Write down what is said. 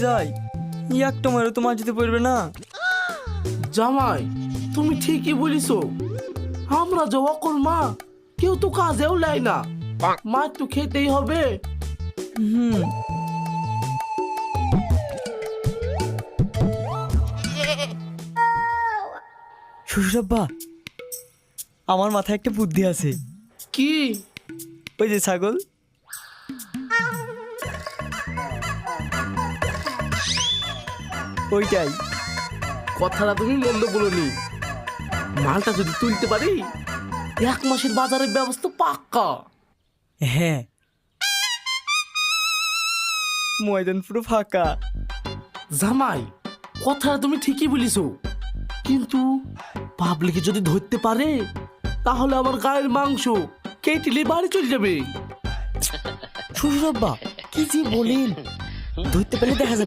যাই একটা পড়বে না। জামাই তুমি ঠিকই বলিস আমরা যে অকল মা কেউ তো কাজেও লাই না। তো খেতেই হবে। হুম। শ্বশুরাব্বা আমার মাথায় একটা বুদ্ধি আছে। কি? ওই যে ছাগল। ওইটাই কথাটা তুমি মন্দ বলনি। মালটা যদি তুলতে পারি এক মাসের বাজারের ব্যবস্থা পাক্কা। হ্যাঁ। ময়দান পুরো ফাঁকা। জামাই কথাটা তুমি ঠিকই বলিস কিন্তু পাবলিকে যদি ধরতে পারে তাহলে আমার গায়ের মাংস কেটিলে বাড়ি চলে যাবে। শ্বশুরাব্বা কি যে বলেন। ধরতে পারলে দেখা যাবে।